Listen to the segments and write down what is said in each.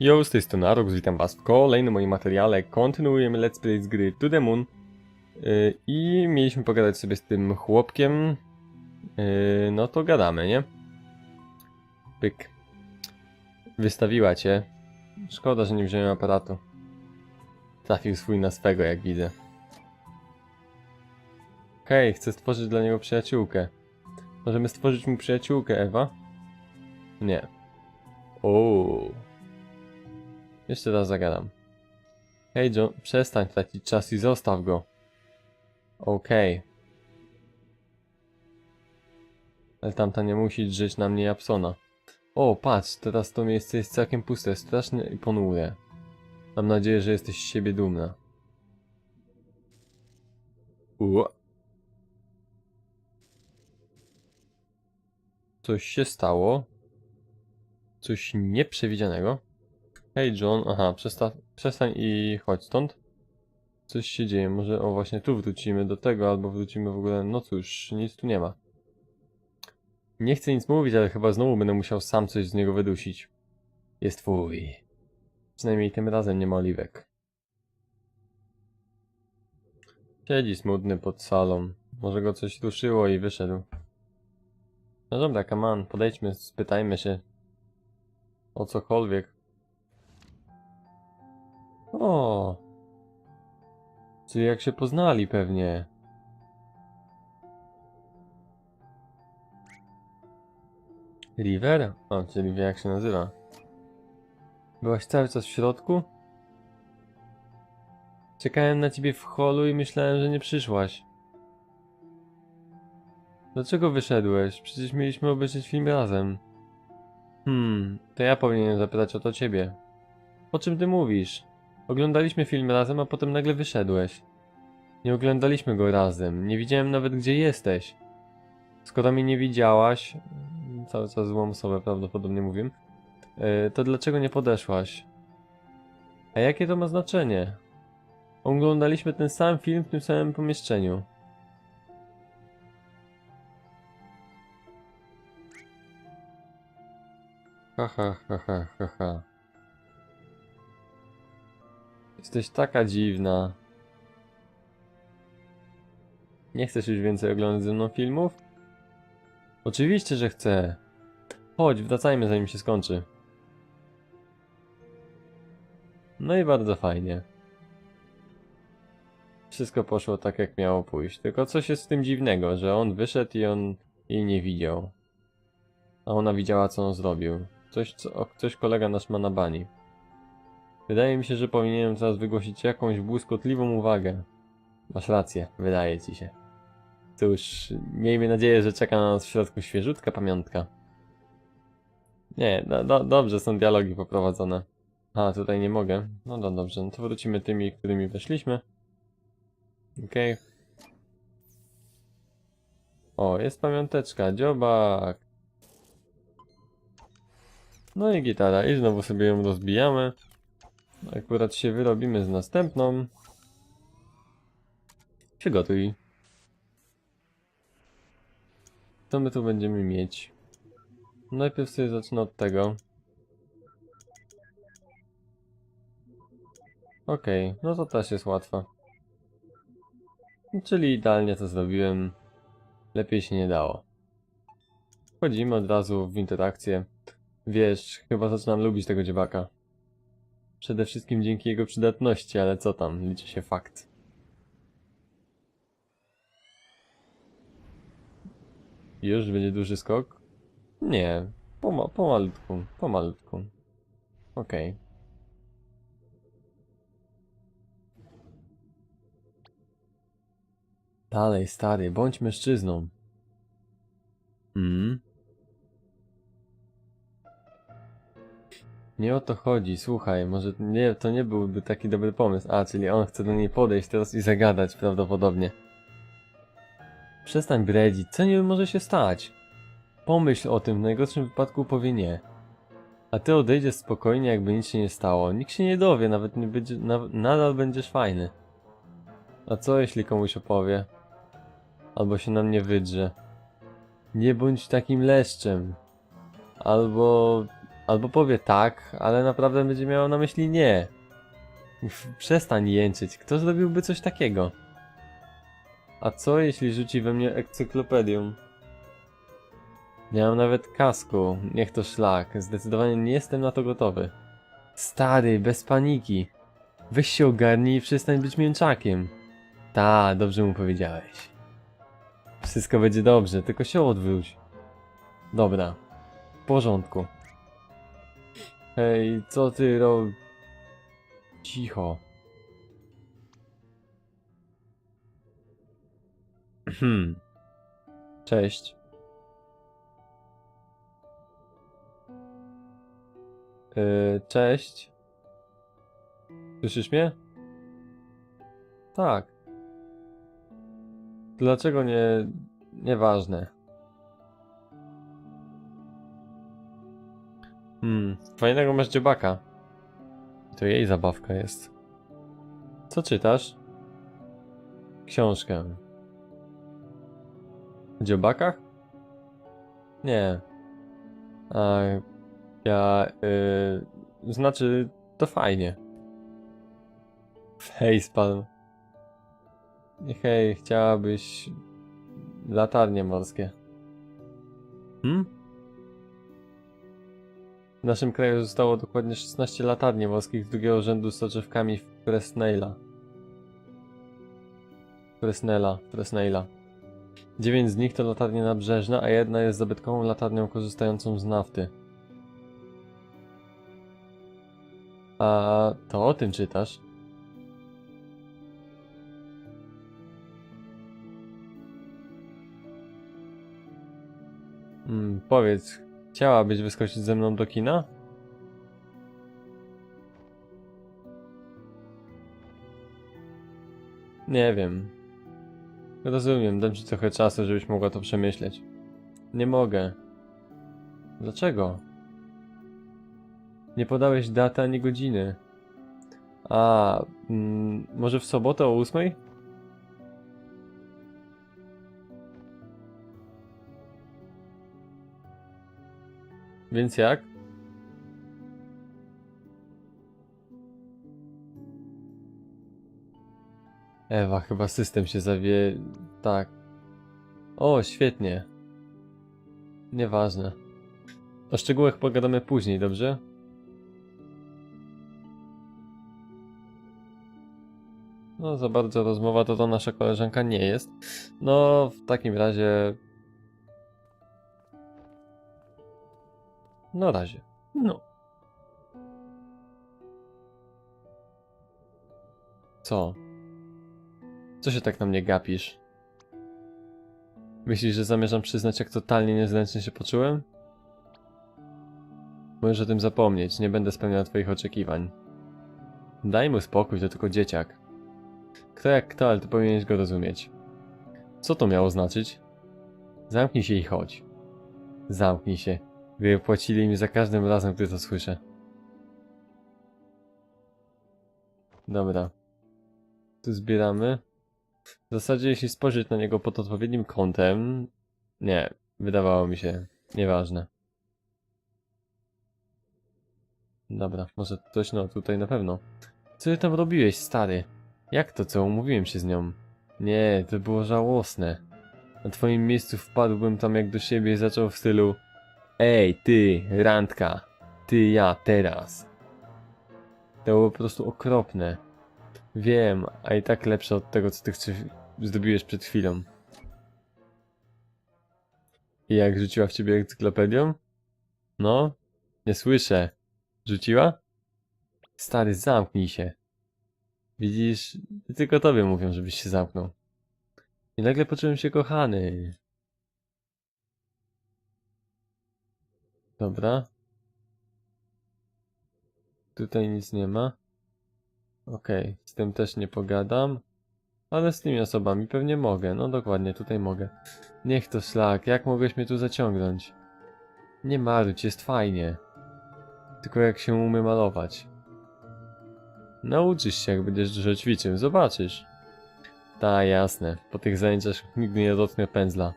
Yo, z tej strony Arox, witam was w kolejnym moim materiale. Kontynuujemy Let's Play z gry To The Moon. Yy, I mieliśmy pogadać sobie z tym chłopkiem. Yy, no to gadamy, nie? Pyk. Wystawiła cię. Szkoda, że nie wziąłem aparatu. Trafił swój na swego, jak widzę. Okej, chcę stworzyć dla niego przyjaciółkę. Możemy stworzyć mu przyjaciółkę, Ewa? Nie. Ooo. Jeszcze raz zagadam. Hej John, przestań tracić czas i zostaw go. Okej. Ale tamta nie musi drzeć na mnie Japsona. O, patrz, teraz to miejsce jest całkiem puste, straszne i ponure. Mam nadzieję, że jesteś z siebie dumna. Ua. Coś się stało? Coś nieprzewidzianego? Hej John, aha, przesta przestań i chodź stąd. Coś się dzieje, może o właśnie tu wrócimy do tego, albo wrócimy w ogóle, no cóż, nic tu nie ma. Nie chcę nic mówić, ale chyba znowu będę musiał sam coś z niego wydusić. Jest twój. Przynajmniej tym razem nie ma oliwek. Siedzi smutny pod salą. Może go coś ruszyło i wyszedł. No dobra, on, podejdźmy, spytajmy się. O cokolwiek. O. Czyli jak się poznali pewnie. River? O, czyli wie jak się nazywa. Byłaś cały czas w środku? Czekałem na ciebie w holu i myślałem, że nie przyszłaś. Dlaczego wyszedłeś? Przecież mieliśmy obejrzeć film razem. Hmm, to ja powinienem zapytać o to ciebie. O czym ty mówisz? Oglądaliśmy film razem, a potem nagle wyszedłeś. Nie oglądaliśmy go razem. Nie widziałem nawet, gdzie jesteś. Skoro mnie nie widziałaś, cały czas złą osobę prawdopodobnie mówię, yy, to dlaczego nie podeszłaś? A jakie to ma znaczenie? Oglądaliśmy ten sam film w tym samym pomieszczeniu. Ha ha ha ha ha ha. Jesteś taka dziwna. Nie chcesz już więcej oglądać ze mną filmów? Oczywiście, że chcę. Chodź, wracajmy zanim się skończy. No i bardzo fajnie. Wszystko poszło tak jak miało pójść. Tylko coś jest w tym dziwnego, że on wyszedł i on jej nie widział. A ona widziała co on zrobił. Coś, co, coś kolega nasz ma na bani. Wydaje mi się, że powinienem teraz wygłosić jakąś błyskotliwą uwagę. Masz rację, wydaje ci się. Cóż, miejmy nadzieję, że czeka na nas w środku świeżutka pamiątka. Nie, do, do, dobrze są dialogi poprowadzone. A, tutaj nie mogę. No do, dobrze, no to wrócimy tymi, którymi weszliśmy. Okej. O, jest pamiąteczka, dziobak. No i gitara, i znowu sobie ją rozbijamy. Akurat się wyrobimy z następną. Przygotuj. Co my tu będziemy mieć? Najpierw sobie zacznę od tego. Okej, no to też jest łatwa. Czyli idealnie to zrobiłem. Lepiej się nie dało. Wchodzimy od razu w interakcję. Wiesz, chyba zaczynam lubić tego dziewaka. Przede wszystkim dzięki jego przydatności, ale co tam, liczy się fakt. Już będzie duży skok? Nie, poma pomalutku, pomalutku. Okej. Dalej, stary, bądź mężczyzną. Mm. Nie o to chodzi, słuchaj, może nie, to nie byłby taki dobry pomysł. A, czyli on chce do niej podejść teraz i zagadać prawdopodobnie. Przestań bredzić, co nie może się stać? Pomyśl o tym, w najgorszym wypadku powie nie. A ty odejdziesz spokojnie, jakby nic się nie stało. Nikt się nie dowie, nawet nie będzie, na, nadal będziesz fajny. A co jeśli komuś opowie? Albo się na mnie wydrze. Nie bądź takim leszczem. Albo Albo powie tak, ale naprawdę będzie miał na myśli nie. Przestań jęczyć. Kto zrobiłby coś takiego? A co jeśli rzuci we mnie encyklopedium? Nie mam nawet kasku. Niech to szlak. Zdecydowanie nie jestem na to gotowy. Stary, bez paniki. Weź się ogarnij i przestań być mięczakiem. Ta, dobrze mu powiedziałeś. Wszystko będzie dobrze, tylko się odwróć. Dobra. W porządku. Hej, co ty ro... Cicho. Hmm. Cześć. Yy, cześć. Słyszysz mnie? Tak. Dlaczego nie... Nieważne. Hmm, fajnego masz dziobaka. To jej zabawka jest. Co czytasz? Książkę. O dziobakach? Nie. A ja... Yy, znaczy, to fajnie. Spadł. Hej, chciałabyś... Latarnie morskie. Hmm? W naszym kraju zostało dokładnie 16 latarni morskich drugiego rzędu z soczewkami Fresnela. Fresnela, Fresnela. Dziewięć z nich to latarnie nabrzeżne, a jedna jest zabytkową latarnią korzystającą z nafty. A to o tym czytasz? Hmm, powiedz, chciałabyś wyskoczyć ze mną do kina? Nie wiem. Rozumiem, dam ci trochę czasu, żebyś mogła to przemyśleć. Nie mogę. Dlaczego? Nie podałeś daty ani godziny. A, mm, może w sobotę o ósmej? Więc jak? Ewa, chyba system się zawie... Tak. O, świetnie. Nieważne. O szczegółach pogadamy później, dobrze? No, za bardzo rozmowa to to nasza koleżanka nie jest. No, w takim razie... Na razie. No. Co? Co się tak na mnie gapisz? Myślisz, że zamierzam przyznać, jak totalnie niezręcznie się poczułem? Możesz o tym zapomnieć, nie będę spełniał twoich oczekiwań. Daj mu spokój, to tylko dzieciak. Kto jak kto, ale ty powinieneś go rozumieć. Co to miało znaczyć? Zamknij się i chodź. Zamknij się. Gdyby płacili mi za każdym razem, gdy to słyszę. Dobra. Tu zbieramy. W zasadzie, jeśli spojrzeć na niego pod odpowiednim kątem... Nie, wydawało mi się nieważne. Dobra, może coś, no tutaj na pewno. Co ty tam robiłeś, stary? Jak to co? Umówiłem się z nią. Nie, to było żałosne. Na twoim miejscu wpadłbym tam jak do siebie i zaczął w stylu Ej, ty, randka. Ty, ja, teraz. To było po prostu okropne. Wiem, a i tak lepsze od tego, co ty chcesz, zrobiłeś przed chwilą. I jak rzuciła w ciebie encyklopedią? No, nie słyszę. Rzuciła? Stary, zamknij się. Widzisz, tylko tobie mówią, żebyś się zamknął. I nagle poczułem się kochany. Dobra. Tutaj nic nie ma. Okej, z tym też nie pogadam. Ale z tymi osobami pewnie mogę. No dokładnie, tutaj mogę. Niech to szlak, jak mogłeś mnie tu zaciągnąć? Nie marudź, jest fajnie. Tylko jak się umie malować. Nauczysz się, jak będziesz dużo ćwiczył, zobaczysz. Ta, jasne. Po tych zajęciach nigdy nie dotknę pędzla.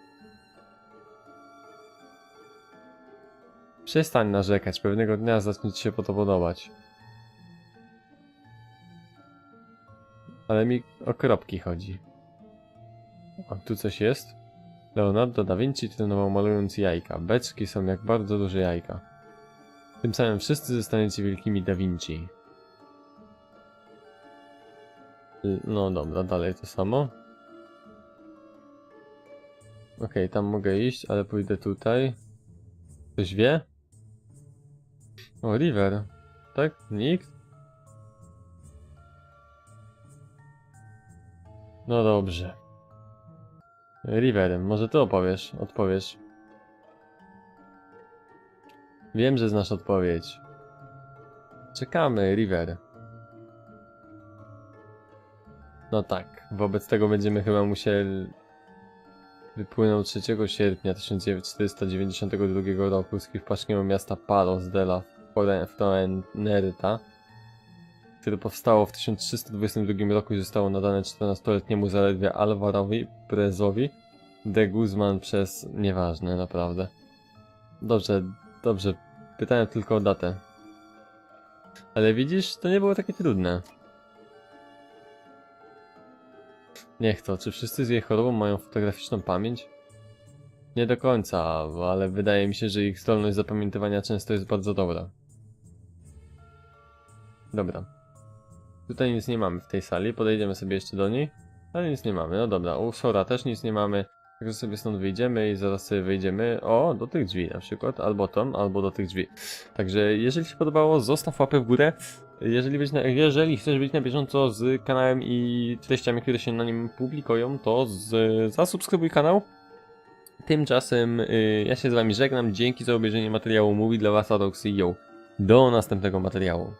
Przestań narzekać, pewnego dnia zacznie ci się po to podobać. Ale mi o kropki chodzi. A tu coś jest? Leonardo da Vinci trenował malując jajka. Beczki są jak bardzo duże jajka. Tym samym wszyscy zostaniecie wielkimi da Vinci. No dobra, dalej to samo. Okej, tam mogę iść, ale pójdę tutaj. Ktoś wie? O, River. Tak? Nikt? No dobrze. River, może ty opowiesz, odpowiesz. Wiem, że znasz odpowiedź. Czekamy, River. No tak, wobec tego będziemy chyba musieli... Wypłynął 3 sierpnia 1492 roku z hiszpańskiego miasta Palos de la Fuenterrabía, które powstało w 1322 roku i zostało nadane 14-letniemu zaledwie Alvarowi Prezowi de Guzman przez... nieważne, naprawdę. Dobrze, dobrze, pytałem tylko o datę. Ale widzisz, to nie było takie trudne. Niech to, czy wszyscy z jej chorobą mają fotograficzną pamięć? Nie do końca, ale wydaje mi się, że ich zdolność zapamiętywania często jest bardzo dobra. Dobra. Tutaj nic nie mamy w tej sali, podejdziemy sobie jeszcze do niej. Ale nic nie mamy, no dobra, u Sora też nic nie mamy. Także sobie stąd wyjdziemy i zaraz sobie wyjdziemy, o, do tych drzwi na przykład, albo tam, albo do tych drzwi. Także jeżeli się podobało, zostaw łapę w górę. Jeżeli, być na, jeżeli chcesz być na bieżąco z kanałem i treściami, które się na nim publikują, to z, zasubskrybuj kanał. Tymczasem y, ja się z Wami żegnam. Dzięki za obejrzenie materiału Mówi dla Was Adox i yo. Do następnego materiału.